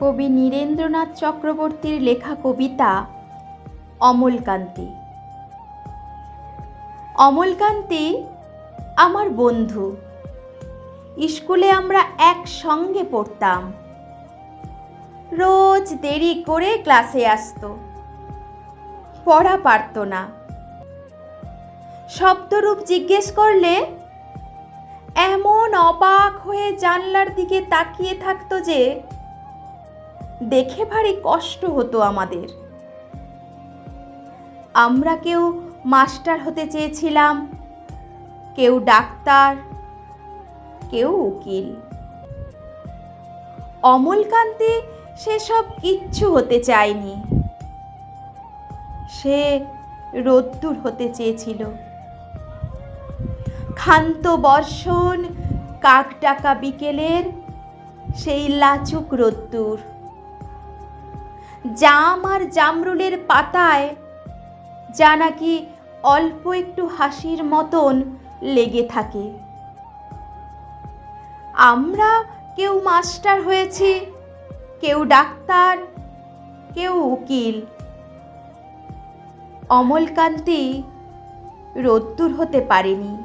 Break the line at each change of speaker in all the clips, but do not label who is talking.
কবি নীরেন্দ্রনাথ চক্রবর্তীর লেখা কবিতা অমলকান্তি। অমলকান্তি আমার বন্ধু, স্কুলে আমরা একসঙ্গে পড়তাম। রোজ দেরি করে ক্লাসে আসতো, পড়া পারতো না। শব্দরূপ জিজ্ঞেস করলে, এমন অবাক হয়ে জানলার দিকে তাকিয়ে থাকতো যে দেখে ভারী কষ্ট হতো আমাদের। আমরা কেউ মাস্টার হতে চেয়েছিলাম, কেউ ডাক্তার, কেউ উকিল। অমলকান্তি সেসব কিচ্ছু হতে চায়নি। সে রোদ্দুর হতে চেয়েছিল। ক্ষান্ত বর্ষণ কাক ডাকা বিকেলের সেই লাচুক রোদ্দুর। জাম আর জামরুলের পাতায়। যা নাকি অল্প একটু হাসির মতন লেগে থাকে। আমরা কেউ মাস্টার হয়েছি, কেউ ডাক্তার, কেউ উকিল। অমলকান্তি রোদ্দুর হতে পারেনি।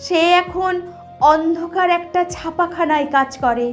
সে এখন অন্ধকার একটা ছাপাখানায় কাজ করে।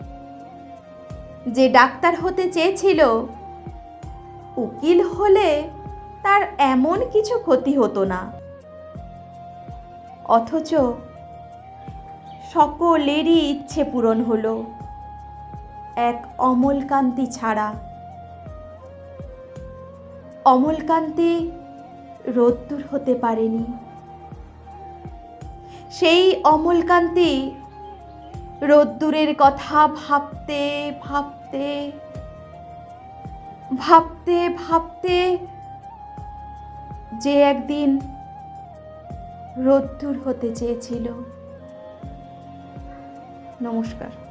যে ডাক্তার হতে চেয়েছিল, উকিল হলে তার এমন কিছু ক্ষতি হতো না। অথচ সকলেরই ইচ্ছে পূরণ হলো এক অমলকান্তি ছাড়া। অমলকান্তি রোদ্দুর হতে পারেনি। সেই অমলকান্তি রোদ্দুরের কথা ভাবতে ভাবতে ভাবতে ভাবতে যে একদিন রোদ্দুর হতে চেয়েছিল। নমস্কার।